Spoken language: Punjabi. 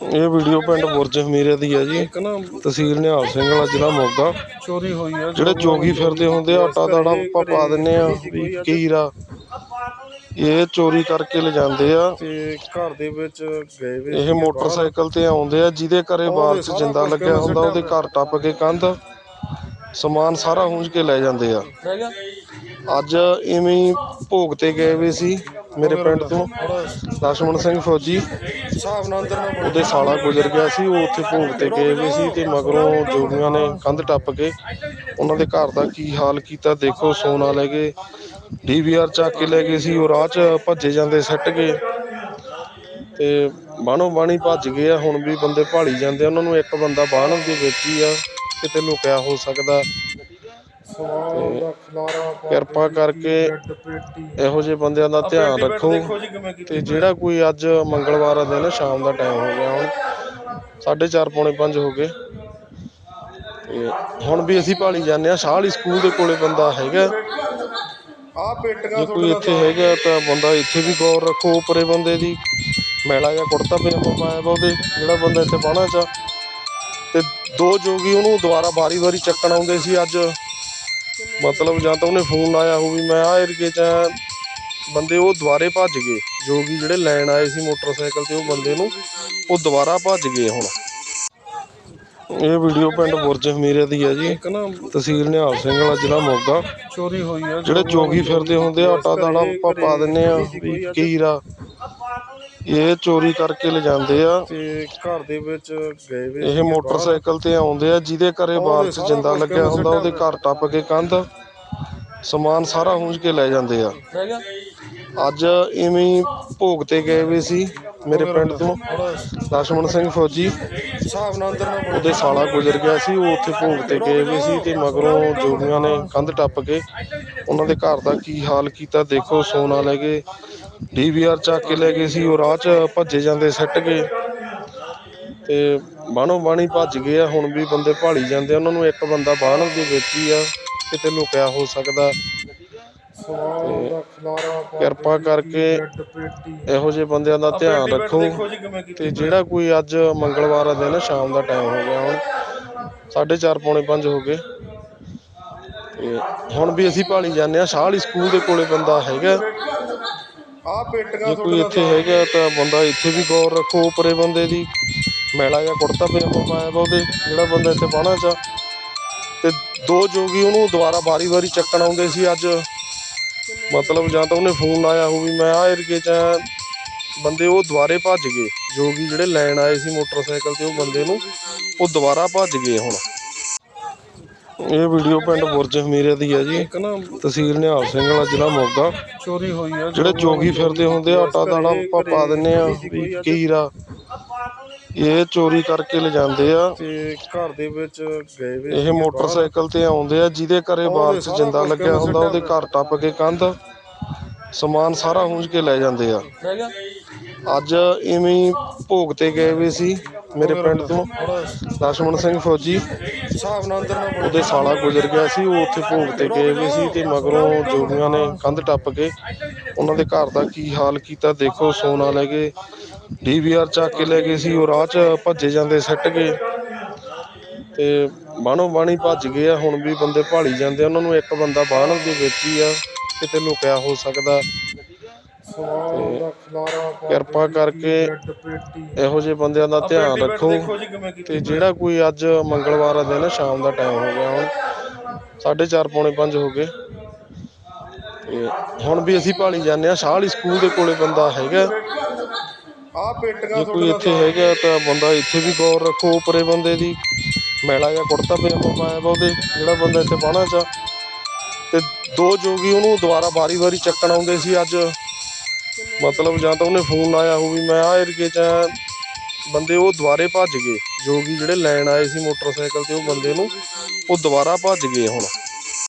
ਇਹ ਵੀਡੀਓ ਪਿੰਡ ਬੁਰਜ ਹਮੀਰੇ ਦੀ ਹੈ ਜੀ। ਤਹਿਸੀਲ ਨਿਹਾਲ ਸਿੰਘ ਵਾਲਾ ਜ਼ਿਲ੍ਹਾ ਮੋਗਾ। ਚੋਰੀ ਹੋਈ ਆ ਜਿਹੜੇ ਜੋਗੀ ਫਿਰਦੇ ਹੁੰਦੇ ਆ ਆਟਾ ਦਾਣਾ ਆਪਾਂ ਪਾ ਦਿੰਨੇ ਆ ਵੀ ਕੀਰਾ ਇਹ ਚੋਰੀ ਕਰਕੇ ਲਿਜਾਂਦੇ ਆ। ਤੇ ਘਰ ਦੇ ਵਿੱਚ ਗਏ ਵੇ ਇਹ ਮੋਟਰਸਾਈਕਲ ਤੇ ਆਉਂਦੇ ਆ ਜਿਹਦੇ ਘਰੇ ਚ ਜਿੰਦਾ ਲੱਗਿਆ ਹੁੰਦਾ ਉਹਦੇ ਘਰ ਟੱਪ ਕੇ ਕੰਧ ਸਮਾਨ ਸਾਰਾ ਹੁੰਜ ਕੇ ਲੈ ਜਾਂਦੇ ਆ। ਅੱਜ ਇਵੇਂ ਹੀ ਭੋਗ ਤੇ ਗਏ ਵੇ ਸੀ ਮੇਰੇ ਪਿੰਡ ਤੋਂ। ਲਛਮਣ ਸਿੰਘ ਫੌਜੀ ਹਿਸਾਬ ਨਾਲ ਅੰਦਰ ਨਾ ਉਹਦੇ ਸਾਲਾ ਗੁਜ਼ਰ ਗਿਆ ਸੀ, ਉਹ ਉੱਥੇ ਭੋਗ ਤੇ ਗਏ ਵੇ ਸੀ ਤੇ ਮਗਰੋਂ ਜੋਗੀਆਂ ਨੇ ਕੰਧ ਟੱਪ ਕੇ ਉਹਨਾਂ ਦੇ ਘਰ ਦਾ ਕੀ ਹਾਲ ਕੀਤਾ ਦੇਖੋ, ਸੋਨਾ ਲੈ ਗਏ ਡੀਵੀਆਰ ਚੱਕ ਕੇ ਲੈ ਗਏ ਸੀ, ਉਹ ਰਾਹ 'ਚ ਭੱਜੇ ਜਾਂਦੇ, ਸੱਟ ਕੇ ਤੇ ਬਾਣੋ ਬਾਣੀ ਭੱਜ ਗਏ ਆ, ਹੁਣ ਵੀ ਬੰਦੇ ਭਾਲੀ ਜਾਂਦੇ ਉਹਨਾਂ ਨੂੰ ਇੱਕ ਬੰਦਾ ਬਾਹਰ ਦੇ ਵੇਚੀ ਆ, ਕਿਤੇ ਲੁਕਿਆ ਹੋ ਸਕਦਾ। ਪਾ ਕਿਰਪਾ ਕਰਕੇ ਇਹੋ ਜਿਹੇ ਬੰਦਿਆਂ ਦਾ ਧਿਆਨ ਰੱਖੋ ਤੇ ਜਿਹੜਾ ਕੋਈ ਅੱਜ ਮੰਗਲਵਾਰ ਦਾ ਦਿਨ ਸ਼ਾਮ ਦਾ ਟਾਈਮ ਹੋ ਗਿਆ ਹੁਣ। 4:30 ਪੌਣੇ 5 ਹੋ ਗਏ। ਤੇ ਹੁਣ ਵੀ ਅਸੀਂ ਭਾਲੀ ਜਾਂਦੇ ਆ ਸ਼ਾਹਲੀ ਸਕੂਲ ਦੇ ਕੋਲੇ ਬੰਦਾ ਹੈਗਾ। ਆ ਪੇਟੀਆਂ ਕੋਈ ਇੱਥੇ ਹੈਗਾ ਤਾਂ ਬੰਦਾ ਇੱਥੇ ਵੀ ਗੌਰ ਰੱਖੋ ਉਪਰੇ ਬੰਦੇ ਦੀ। ਮੈਲਾ ਜਾਂ ਕੁੜਤਾ ਪਜਾਮਾ ਪਾਇਆ ਵਾ ਉਹਦੇ ਜਿਹੜਾ ਬੰਦਾ ਇੱਥੇ ਬਾਣਾ ਚ। ਤੇ ਦੋ ਜੋਗੀ ਉਹਨੂੰ ਦੁਬਾਰਾ ਵਾਰੀ-ਵਾਰੀ ਚੱਕਣ ਆਉਂਦੇ ਸੀ ਅੱਜ। ਮਤਲਬ ਜਾਂ ਤਾਂ ਉਹਨੇ ਫੋਨ ਲਾਇਆ ਹੋਊ ਵੀ ਮੈਂ ਆ ਏਰੀਏ ਚ ਆਂ। ਬੰਦੇ ਉਹ ਦੁਬਾਰੇ ਭੱਜ ਗਏ ਜੋਗੀ ਜਿਹੜੇ ਲੈਣ ਆਏ ਸੀ ਮੋਟਰਸਾਈਕਲ ਤੇ ਉਹ ਬੰਦੇ ਨੂੰ ਉਹ ਦੁਬਾਰਾ ਭੱਜ ਗਏ ਹੁਣ। ਇਹ ਵੀਡੀਓ ਪਿੰਡ ਬੁਰਜ ਹਮੀਰੇ ਦੀ ਹੈ ਜੀ। ਤਹਿਸੀਲ ਨਿਹਾਲ ਸਿੰਘ ਵਾਲਾ ਜ਼ਿਲ੍ਹਾ ਮੋਗਾ। ਚੋਰੀ ਹੋਈ ਆ ਜਿਹੜੇ ਜੋਗੀ ਫਿਰਦੇ ਹੁੰਦੇ ਆ ਆਟਾ ਦਾਣਾ ਆਪਾਂ ਪਾ ਦਿੰਨੇ ਆ ਵੀ ਕੀਰਾ ਇਹ ਚੋਰੀ ਕਰਕੇ ਲਿਜਾਂਦੇ ਆ। ਤੇ ਘਰ ਦੇ ਵਿੱਚ ਗਏ ਵੇ ਇਹ ਮੋਟਰਸਾਈਕਲ ਤੇ ਆਉਂਦੇ ਆ ਜਿਹਦੇ ਘਰੇ ਬਾਹਰ ਚ ਜਿੰਦਾ ਲੱਗਿਆ ਹੁੰਦਾ ਉਹਦੇ ਘਰ ਟੱਪ ਕੇ ਕੰਧ ਸਮਾਨ ਸਾਰਾ ਹੁੰਜ ਕੇ ਲੈ ਜਾਂਦੇ ਆ। ਅੱਜ ਇਵੇਂ ਹੀ ਭੋਗ ਤੇ ਗਏ ਵੇ ਸੀ। ਮੇਰੇ ਪਿੰਡ ਤੋਂ ਲਛਮਣ ਸਿੰਘ ਫੌਜੀ। ਹਿਸਾਬ ਨਾਲ ਅੰਦਰ ਨਾ ਉਹਦੇ ਸਾਲਾ ਗੁਜ਼ਰ ਗਿਆ ਸੀ, ਉਹ ਉੱਥੇ ਭੋਗ ਤੇ ਗਏ ਵੀ ਸੀ ਤੇ ਮਗਰੋਂ ਜੋਗੀਆਂ ਨੇ ਕੰਧ ਟੱਪ ਕੇ ਉਹਨਾਂ ਦੇ ਘਰ ਦਾ ਕੀ ਹਾਲ ਕੀਤਾ, ਦੇਖੋ, ਸੋਨਾ ਲੈ ਗਏ ਡੀਵੀਆਰ ਚੱਕ ਕੇ ਲੈ ਗਏ ਸੀ, ਉਹ ਰਾਹ 'ਚ ਭੱਜੇ ਜਾਂਦੇ, ਸੱਟ ਗਏ। ਤੇ ਬਾਣੋ ਬਾਣੀ ਭੱਜ ਗਏ ਆ, ਹੁਣ ਵੀ ਬੰਦੇ ਭਾਲੀ ਜਾਂਦੇ ਉਹਨਾਂ ਨੂੰ ਇੱਕ ਬੰਦਾ ਬਾਹਰ ਦੇ ਵਿੱਚ ਹੀ ਆ, ਕਿਤੇ ਲੁਕਿਆ ਹੋ ਸਕਦਾ। ਪਾ ਕਿਰਪਾ ਕਰਕੇ ਇਹੋ ਜਿਹੇ ਬੰਦਿਆਂ ਦਾ ਧਿਆਨ ਰੱਖੋ ਤੇ ਜਿਹੜਾ ਕੋਈ ਅੱਜ ਮੰਗਲਵਾਰ ਦਾ ਦਿਨ ਸ਼ਾਮ ਦਾ ਟਾਈਮ ਹੋ ਗਿਆ ਹੁਣ। 4:30 ਪੌਣੇ 5 ਹੋ ਗਏ। ਤੇ ਹੁਣ ਵੀ ਅਸੀਂ ਭਾਲੀ ਜਾਂਦੇ ਆ ਸ਼ਾਹਲੀ ਸਕੂਲ ਦੇ ਕੋਲੇ ਬੰਦਾ ਹੈਗਾ। ਆ ਪੇਟੀਆਂ ਕੋਈ ਇੱਥੇ ਹੈਗਾ ਤਾਂ ਬੰਦਾ ਇੱਥੇ ਵੀ ਗੌਰ ਰੱਖੋ ਉਪਰੇ ਬੰਦੇ ਦੀ। ਮੈਲਾ ਜਾਂ ਕੁੜਤਾ ਪਜਾਮਾ ਪਾਇਆ ਵਾ ਉਹਦੇ ਜਿਹੜਾ ਬੰਦਾ ਇੱਥੇ ਬਾਣਾ ਚ। ਤੇ ਦੋ ਜੋਗੀ ਉਹਨੂੰ ਦੁਬਾਰਾ ਵਾਰੀ-ਵਾਰੀ ਚੱਕਣ ਆਉਂਦੇ ਸੀ ਅੱਜ। ਮਤਲਬ ਜਾਂ ਤਾਂ ਉਹਨੇ ਫੋਨ ਲਾਇਆ ਹੋਊ ਵੀ ਮੈਂ ਆ ਏਰੀਏ ਚ ਆਂ। ਬੰਦੇ ਉਹ ਦੁਬਾਰੇ ਭੱਜ ਗਏ ਜੋਗੀ ਜਿਹੜੇ ਲੈਣ ਆਏ ਸੀ ਮੋਟਰਸਾਈਕਲ ਤੇ ਉਹ ਬੰਦੇ ਨੂੰ ਉਹ ਦੁਬਾਰਾ ਭੱਜ ਗਏ ਹੁਣ। ਇਹ ਵੀਡੀਓ ਪਿੰਡ ਬੁਰਜ ਹਮੀਰੇ ਦੀ ਹੈ ਜੀ। ਤਹਿਸੀਲ ਨਿਹਾਲ ਸਿੰਘ ਵਾਲਾ ਜ਼ਿਲ੍ਹਾ ਮੋਗਾ। ਚੋਰੀ ਹੋਈ ਆ ਜਿਹੜੇ ਜੋਗੀ ਫਿਰਦੇ ਹੁੰਦੇ ਆ ਆਟਾ ਦਾਣਾ ਆਪਾਂ ਪਾ ਦਿੰਨੇ ਆ ਵੀ ਕੀਰਾ ਇਹ ਚੋਰੀ ਕਰਕੇ ਲਿਜਾਂਦੇ ਆ। ਤੇ ਘਰ ਦੇ ਵਿੱਚ ਗਏ ਵੇ ਇਹ ਮੋਟਰਸਾਈਕਲ ਤੇ ਆਉਂਦੇ ਆ ਜਿਹਦੇ ਘਰੇ ਬਾਹਰ ਜਿੰਦਾ ਲੱਗਿਆ ਹੁੰਦਾ ਉਹਦੇ ਘਰ ਟੱਪ ਕੇ ਕੰਧ ਸਮਾਨ ਸਾਰਾ ਹੁੰਝ ਕੇ ਲੈ ਜਾਂਦੇ ਆ। ਅੱਜ ਇਵੇਂ ਭੋਗ ਤੇ ਗਏ ਵੇ ਸੀ ਮੇਰੇ ਪਿੰਡ ਤੋਂ। ਲਛਮਣ ਸਿੰਘ ਫੌਜੀ ਉਹਦੇ ਸਾਲਾ ਗੁਜ਼ਰ ਗਿਆ ਸੀ ਉਹ ਉੱਥੇ ਭੋਗ ਤੇ ਗਏ ਵੇ ਸੀ ਤੇ ਮਗਰੋਂ ਜੋਗੀਆਂ ਨੇ ਕੰਧ ਟੱਪ ਕੇ ਉਹਨਾਂ ਦੇ ਘਰ ਦਾ ਕੀ ਹਾਲ ਕੀਤਾ ਦੇਖੋ ਸੋਨਾ ਲੈ ਗਏ ਡੀਵੀਆਰ ਚੱਕ ਕੇ ਲੈ ਗਏ ਸੀ ਉਹ ਰਾਹ 'ਚ ਭੱਜੇ ਜਾਂਦੇ ਸੱਟ ਗਏ। ਤੇ ਬਾਣੋ ਬਾਣੀ ਭੱਜ ਗਏ ਆ ਹੁਣ ਵੀ ਬੰਦੇ ਭਾਲੀ ਜਾਂਦੇ ਉਹਨਾਂ ਨੂੰ ਇੱਕ ਬੰਦਾ ਬਾਣ ਦੇ ਵਿੱਚ ਹੀ ਆ ਕਿਤੇ ਲੁਕਿਆ ਹੋ ਸਕਦਾ। ਕਿਰਪਾ ਕਰਕੇ ਇਹੋ ਜਿਹੇ ਬੰਦਿਆਂ ਦਾ ਧਿਆਨ ਰੱਖੋ। ਤੇ ਜਿਹੜਾ ਕੋਈ ਅੱਜ ਮੰਗਲਵਾਰ ਦਾ ਦਿਨ ਸ਼ਾਮ ਦਾ ਟਾਈਮ ਹੋ ਗਿਆ ਹੁਣ। 4:30 ਪੌਣੇ 5 ਹੋ ਗਏ। ਤੇ ਹੁਣ ਵੀ ਅਸੀਂ ਭਾਲੀ ਜਾਂਦੇ ਆ। ਸ਼ਾਹਲੀ ਸਕੂਲ ਦੇ ਕੋਲੇ ਬੰਦਾ ਹੈਗਾ। ਆ ਪੇਟੀਆਂ ਜੇ ਕੋਈ ਇੱਥੇ ਹੈਗਾ ਤਾਂ ਬੰਦਾ ਇੱਥੇ ਵੀ ਗੌਰ ਰੱਖੋ ਉਪਰੇ ਬੰਦੇ ਦੀ ਮੈਲਾ ਜਾਂ ਕੁੜਤਾ ਪਜਾਮਾ ਪਾਇਆ ਵਾ ਉਹਦੇ ਜਿਹੜਾ ਬੰਦਾ ਇੱਥੇ ਬਾਣਾ ਚ ਆ। ਤੇ ਦੋ ਜੋਗੀ ਉਹਨੂੰ ਦੁਬਾਰਾ ਵਾਰੀ-ਵਾਰੀ ਚੱਕਣ ਆਉਂਦੇ ਸੀ ਅੱਜ ਮਤਲਬ ਜਾਂ ਤਾਂ ਉਹਨੇ ਫੋਨ ਲਾਇਆ ਹੋਊ ਵੀ ਮੈਂ ਆ ਏਰੀਏ ਚ ਆਂ। ਬੰਦੇ ਉਹ ਦੁਬਾਰੇ ਭੱਜ ਗਏ ਜੋਗੀ ਜਿਹੜੇ ਲੈਣ ਆਏ ਸੀ ਮੋਟਰਸਾਈਕਲ ਤੇ ਉਹ ਬੰਦੇ ਨੂੰ ਉਹ ਦੁਬਾਰਾ ਭੱਜ ਗਏ ਹੁਣ